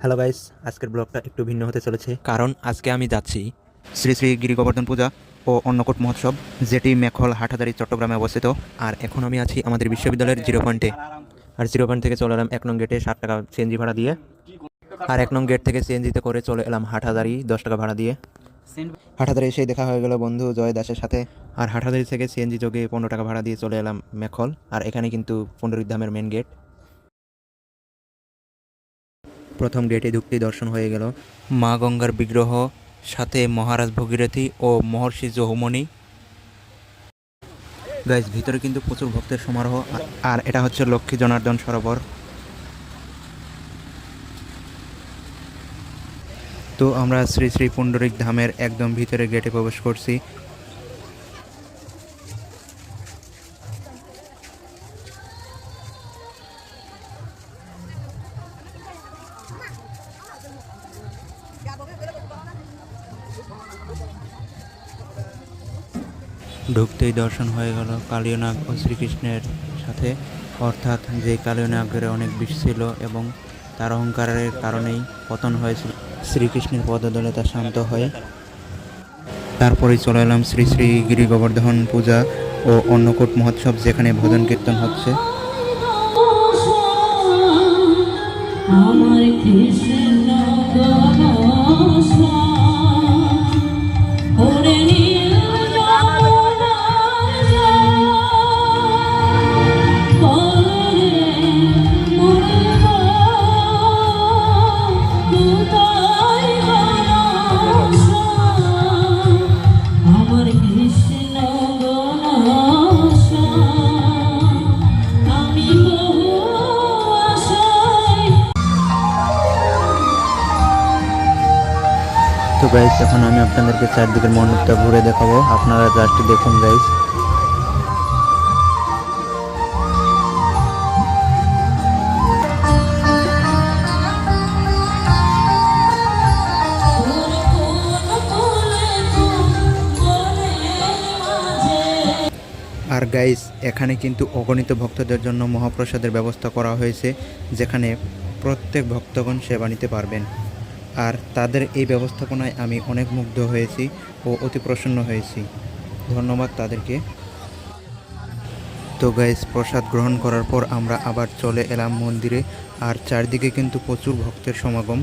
Hello guys আজকের ব্লগটা একটু ভিন্ন হতে চলেছে। কারণ আজকে আমি যাচ্ছি শ্রী শ্রী গিরি গোবর্ধন পূজা ও অন্নকূট মহোৎসব, যেটি মেখল হাটহাজারি, চট্টগ্রামে অবস্থিত। আর এখন আমি আছি আমাদের বিশ্ববিদ্যালয়ের জিরো পয়েন্টে। আর জিরো পয়েন্ট থেকে চলে এলাম এক নং গেটে ষাট টাকা সিএনজি ভাড়া দিয়ে। আর এক নং গেট থেকে সিএনজিতে করে চলে এলাম হাটহাজারি, দশ টাকা ভাড়া দিয়ে। হাটহাজারি এসেই দেখা হয়ে গেল বন্ধু জয় দাসের সাথে। আর হাটহাজারি থেকে সিএনজি যোগে পনেরো টাকা ভাড়া দিয়ে চলে এলাম মেখল। আর এখানে কিন্তু পনেরো ধামের মেন গেট প্রথম গেটে ঢুকতেই দর্শন হয়ে গেল। মা গঙ্গার বিগ্রহ সাথে মহারাজ ভগীরথী ও মহর্ষি জহুমণি গাইস ভিতরে কিন্তু প্রচুর ভক্তের সমারোহ আর- আর এটা হচ্ছে লক্ষ্মী জনার্দন সরোবর। তো আমরা শ্রী শ্রী পুণ্ডরিক ধামের একদম ভিতরে গেটে প্রবেশ করছি। ঢুকতেই দর্শন হয়ে গেল কালীয়নাগ ও শ্রীকৃষ্ণের সাথে। অর্থাৎ যে কালীয়নাগের অনেক বিষ ছিল এবং তার অহংকারের কারণেই পতন হয়েছিল, শ্রীকৃষ্ণের পদদলে তা শান্ত হয়ে তারপরেই চলে এলাম শ্রী শ্রী গিরি গোবর্ধন পূজা ও অন্নকূট মহোৎসব, যেখানে ভজন কীর্তন হচ্ছে। আমার কৃষ্ণ তো গাইস এখন আমি আপনাদেরকে চারদিকের মণ্ডপটা ঘুরে দেখাবো। আপনারা জাস্ট দেখুন গাইস আর গাইস এখানে কিন্তু অগণিত ভক্তদের জন্য মহাপ্রসাদের ব্যবস্থা করা হয়েছে, যেখানে প্রত্যেক ভক্তগণ সেবা নিতে পারবেন। আর তাদের এই ব্যবস্থাপনায় আমি অনেক মুগ্ধ হয়েছি ও অতি প্রসন্ন হয়েছি। ধন্যবাদ তাদেরকে। তো গাইস প্রসাদ গ্রহণ করার পর আমরা আবার চলে এলাম মন্দিরে, আর চারদিকে কিন্তু প্রচুর ভক্তের সমাগম।